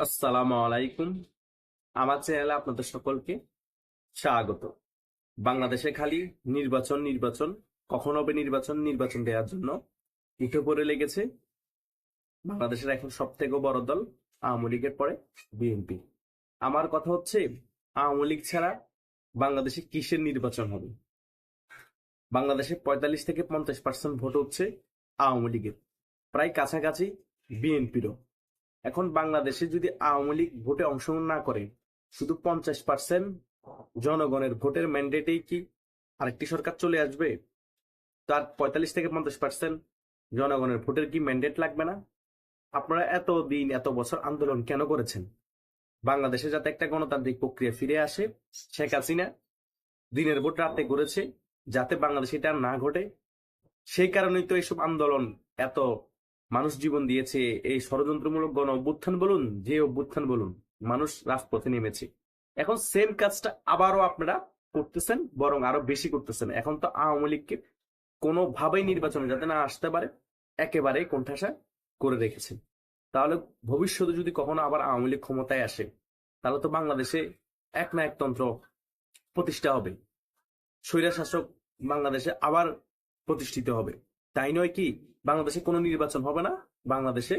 আসসালামু আলাইকুম। আমার চ্যানেলে আপনাদের সকলকে স্বাগত। বাংলাদেশে খালি নির্বাচন নির্বাচন, কখন হবে নির্বাচন নির্বাচন দেওয়ার জন্য উঠে পড়ে লেগেছে বাংলাদেশের এখন সব থেকে বড় দল আওয়ামী লীগের পরে বিএনপি। আমার কথা হচ্ছে, আওয়ামী লীগ ছাড়া বাংলাদেশে কিসের নির্বাচন হবে? বাংলাদেশে পঁয়তাল্লিশ থেকে পঞ্চাশ পার্সেন্ট ভোট হচ্ছে আওয়ামী লীগের। প্রায় কাছাকাছি বিএনপিরও। এখন বাংলাদেশে যদি আওয়ামী লীগ ভোটে অংশগ্রহণ না করে, শুধু পঞ্চাশ পার্সেন্ট জনগণের ভোটের ম্যান্ডেটেই কি আরেকটি সরকার চলে আসবে? তার পঁয়তাল্লিশ থেকে পঞ্চাশ পার্সেন্ট জনগণের ভোটের কি ম্যান্ডেট লাগবে না? আপনারা এত দিন এত বছর আন্দোলন কেন করেছেন? বাংলাদেশে যাতে একটা গণতান্ত্রিক প্রক্রিয়া ফিরে আসে, শেখ হাসিনা দিনের ভোট রাতে করেছে, যাতে বাংলাদেশে এটা না ঘটে। সেই কারণেই তো এইসব আন্দোলন এত মানুষ জীবন দিয়েছে, এই ষড়যন্ত্রমূলক গণ অভ্যুত্থান বলুন, যে অভ্যুত্থান বলুন, মানুষ রাজপথে নেমেছে। এখন সেম কাজটা আবারও আপনারা করতেছেন, বরং আরও বেশি করতেছেন। এখন তো আওয়ামী লীগকে কোনোভাবেই নির্বাচনে যাতে না আসতে পারে, একেবারে কোণঠাসা করে রেখেছেন। তাহলে ভবিষ্যতে যদি কখনো আবার আওয়ামী লীগ ক্ষমতায় আসে, তাহলে তো বাংলাদেশে এক না একতন্ত্র প্রতিষ্ঠা হবে। স্বৈরা শাসক বাংলাদেশে আবার প্রতিষ্ঠিত হবে। তাই নয় কি, বাংলাদেশে কোনো নির্বাচন হবে না। বাংলাদেশে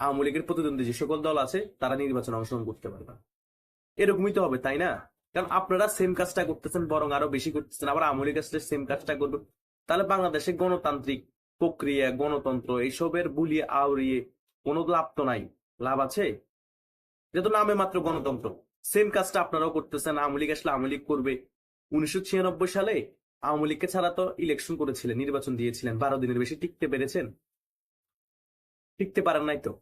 আওয়ামী লীগের প্রতিদ্বন্দ্বী যে সকল দল আছে, তারা নির্বাচনে অংশগ্রহণ করতে পারবে। না এরকমই তো হবে, তাই না? কারণ আপনারা সেম কাজটা করতেছেন, বরং আরও বেশি করতেছেন, আবার আওয়ামী লীগ আসলে সেম কাজটা করবে। তাহলে বাংলাদেশে গণতান্ত্রিক প্রক্রিয়া, গণতন্ত্র, এইসবের বুলিয়ে আউড়িয়ে কোনো লাভ তো নাই। লাভ আছে? যেহেতু নামে মাত্র গণতন্ত্র। সেম কাজটা আপনারাও করতেছেন, আওয়ামী লীগ আসলে আওয়ামী লীগ করবে। উনিশশো ছিয়ানব্বই সালে আওয়ামী লীগকে ছাড়া তো ইলেকশন করেছিলেন, নির্বাচন দিয়েছিলেন, বারো দিনের বেশি টিকতে পেরেছেন? টিকতে পারেন নাই তো।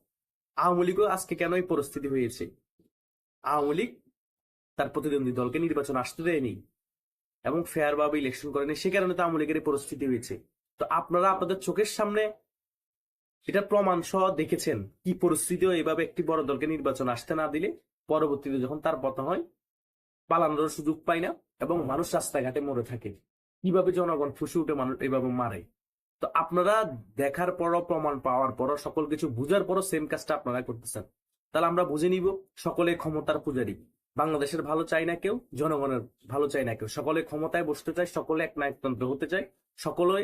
আওয়ামী লীগও আজকে কেন এই পরিস্থিতি হয়েছে? আওয়ামী লীগ তার প্রতিদ্বন্দ্বী দলকে নির্বাচন আসতে দেয়নি এবং ফেয়ার ভাবে ইলেকশন করেনি, সে কারণে তো আওয়ামী লীগের পরিস্থিতি হয়েছে। তো আপনারা আপনাদের চোখের সামনে এটা প্রমাণ সহ দেখেছেন কি পরিস্থিতিও এইভাবে একটি বড় দলকে নির্বাচন আসতে না দিলে পরবর্তীতে যখন তার পতন হয়, পালানোর সুযোগ পায় না এবং মানুষ রাস্তাঘাটে মরে থাকে। কীভাবে জনগণ ফুসে উঠে মানুষ এইভাবে মারে? তো আপনারা দেখার পরও প্রমাণ পাওয়ার পরও, সকল কিছু বুঝার পরও সেম কাজটা আপনারা করতেছেন। তাহলে আমরা বুঝে নিব, সকলে ক্ষমতার পূজারী। বাংলাদেশের ভালো চাই না কেউ, জনগণের ভালো চাই না কেউ। সকলে ক্ষমতায় বসতে চায়, সকলে এক নায়কতন্ত্র হতে চায় সকলে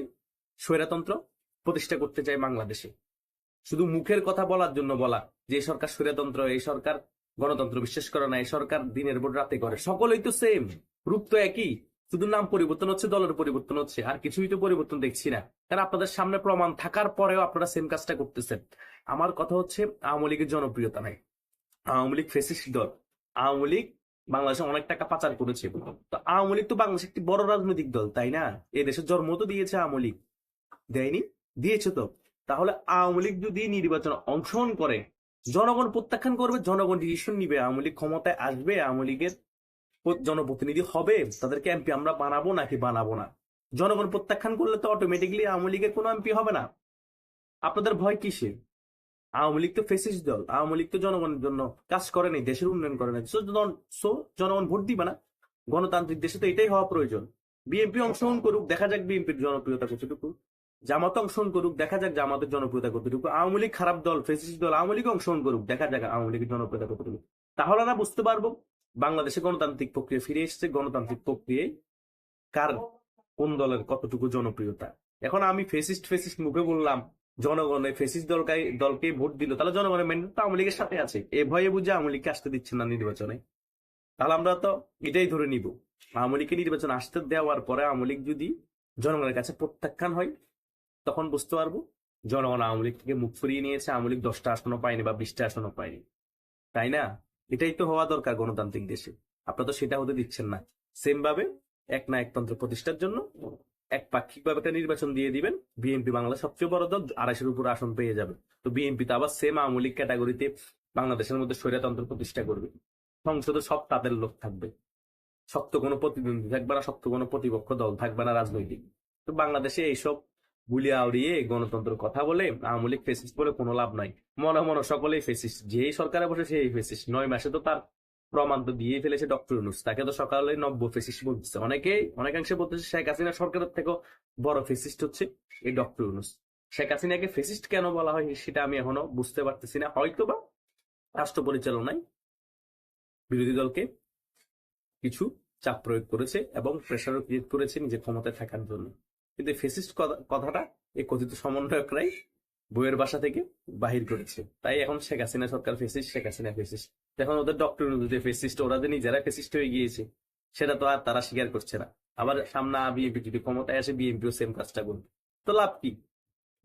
স্বৈরাতন্ত্র প্রতিষ্ঠা করতে চায় বাংলাদেশে। শুধু মুখের কথা বলার জন্য বলা, যে সরকার স্বৈরতন্ত্র, এই সরকার গণতন্ত্র বিশ্বাস করে না, এই সরকার দিনের ভোট রাতে করে, সকলেই তো সেম রূপ তো একই। শুধু নাম পরিবর্তন হচ্ছে, দলের পরিবর্তন হচ্ছে, আর কিছুই তো পরিবর্তন দেখছি না। কারণ আপনাদের সামনে প্রমাণ থাকার পরেও আপনারা সেম কাজটা করতেছেন। আমার কথা হচ্ছে, আওয়ামী লীগের জনপ্রিয়তা নাই। আওয়ামী লীগ ফেসিস্ট দল। আওয়ামী লীগ বাংলাদেশে অনেক টাকা পাচার করেছে। তো আওয়ামী লীগ তো বাংলাদেশ একটি বড় রাজনৈতিক দল, তাই না? এ দেশের জন্ম তো দিয়েছে আওয়ামী লীগ। দেয়নি? দিয়েছে তো। তাহলে আওয়ামী লীগ যদি নির্বাচনে অংশগ্রহণ করে, জনগণ প্রত্যাখ্যান করবে, জনগণ ডিসিশন নিবে। আওয়ামী লীগ ক্ষমতায় আসবে, আওয়ামী লীগের জনপ্রতিনিধি হবে তাদেরকে এমপি আমরা বানাবো নাকি বানাবো না? জনগণ প্রত্যাখ্যান করলে তো অটোমেটিকলি আওয়ামী লীগের কোনো এমপি হবে না। আপনাদের ভয় কিসে আওয়ামী লীগ তো ফেসিস দল, আওয়ামী লীগ তো জনগণের জন্য কাজ করে নাই, দেশের উন্নয়ন করে নাই। সো জনগণ ভোট দিবে না? গণতান্ত্রিক দেশে তো এটাই হওয়া প্রয়োজন। বিএনপি অংশগ্রহণ করুক, দেখা যাক বিএনপির জনপ্রিয়তা কতটুকু। জামাত অংশগ্রহণ করুক, দেখা যাক জামাতের জনপ্রিয়তা কতটুকু। আওয়ামী লীগ খারাপ দল ফেসিস দল, আওয়ামী লীগ অংশগ্রহণ করুক, দেখা যাক আওয়ামী লীগের জনপ্রিয়তা কতটুকু। তাহলে আমরা বুঝতে পারব? বাংলাদেশে গণতান্ত্রিক প্রক্রিয়া ফিরে এসেছে। গণতান্ত্রিক প্রক্রিয়ায় কার কোন দলের কতটুকু জনপ্রিয়তা? এখন আমি ফেসিস্ট ফেসিস্ট মুখে বললাম, জনগণ এই ফেসিস্ট দলকে দলকে ভোট দিল, তাহলে জনগণের ম্যান্ডেট আওয়ামী লীগের সাথে আছে। এ ভয়ে বুঝে আওয়ামী লীগকে আসতে দিচ্ছে না নির্বাচনে। তাহলে আমরা তো এটাই ধরে নিব। আওয়ামী লীগকে নির্বাচন আসতে দেওয়ার পরে আওয়ামী লীগ যদি জনগণের কাছে প্রত্যাখ্যান হয়, তখন বুঝতে পারব জনগণ আওয়ামী লীগ থেকে মুখ ফিরিয়ে নিয়েছে। আওয়ামী লীগ দশটা আসনও পায়নি বা বিশটা আসনও পায়নি। তাই না? এটাই তো হওয়া দরকার গণতান্ত্রিক দেশে। আপনারা তো সেটা হতে দিচ্ছেন না। সেম ভাবে এক না একতন্ত্র প্রতিষ্ঠার জন্য এক পাক্ষিক ভাবে একটা নির্বাচন দিয়ে দিবেন, বিএনপি বাংলা সবচেয়ে বড় দল আড়াইশের উপর আসন পেয়ে যাবে। তো বিএনপি তো আবার সেম আওয়ামী লীগ ক্যাটাগরিতে বাংলাদেশের মধ্যে স্বৈরতন্ত্র প্রতিষ্ঠা করবে। সংসদে সব তাদের লোক থাকবে। শক্ত কোনো প্রতিদ্বন্দ্বী থাকবে না, শক্ত কোনো প্রতিপক্ষ দল থাকবে না রাজনৈতিক। তো বাংলাদেশে এইসব গুলিয়া আউড়িয়ে গণতন্ত্রের কথা বলে আওয়ামী লীগ ফেসিস্ট বলে কোনো লাভ নাই। মনে মনে সকলেই ফেসিস্ট যেই সরকারে বসে সেই ফেসিস্ট নয় মাসে তো তার প্রমাণ তো দিয়ে ফেলেছে ডক্টর ইউনুস। তাকে তো সকালে নব্য ফেসিস্ট বলতেছে অনেকেই, অনেকাংশে বলতেছে শেখ হাসিনা সরকারের থেকেও বড় ফেসিস্ট হচ্ছে এই ডক্টর ইউনুস। শেখ হাসিনাকে ফেসিস্ট কেন বলা হয় সেটা আমি এখনও বুঝতে পারতেছি না। হয়তো বা রাষ্ট্র পরিচালনায় বিরোধী দলকে কিছু চাপ প্রয়োগ করেছে এবং প্রেশারও ক্রিয়েট করেছে নিজের ক্ষমতায় থাকার জন্য। কিন্তু ফেসিস্ট কথাটা এই কথিত সমন্বয়করাই বইয়ের বাসা থেকে বাহির করেছে। তাই এখন শেখ হাসিনা সরকার ফেসিস্ট, শেখ হাসিনা ফেসিস্ট। এখন ওদের ডক্টর ফেসিস্ট, ওরা যে নিজেরা ফেসিস্ট হয়ে গিয়েছে, সেটা তো আর তারা স্বীকার করছে না। আবার সামনে বিএনপি যদি ক্ষমতায় আসে বিএনপিও সেম কাজটা করবে। তো লাভ কি?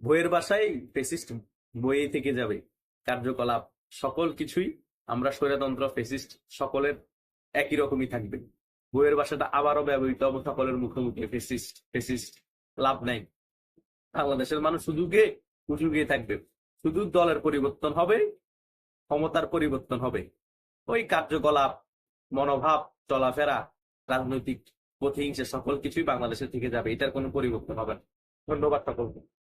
বইয়ের বাসায় ফেসিস্ট বইয়ে থেকে যাবে। কার্যকলাপ সকল কিছুই আমরা স্বৈরতন্ত্র, ফেসিস্ট সকলের একই রকমই থাকবে। বইয়ের বাসাটা আবারও ব্যবহৃত হবে সকলের মুখোমুখি, ফেসিস্ট ফেসিস্ট লাভ নেই। বাংলাদেশের মানুষ শুধু গে উঁচু গিয়ে থাকবে। শুধু দলের পরিবর্তন হবে, ক্ষমতার পরিবর্তন হবে। ওই কার্যকলাপ, মনোভাব, চলাফেরা, রাজনৈতিক প্রতিহিংসা সকল কিছুই বাংলাদেশের থেকে যাবে, এটার কোনো পরিবর্তন হবে না। ধন্যবাদ সকলকে।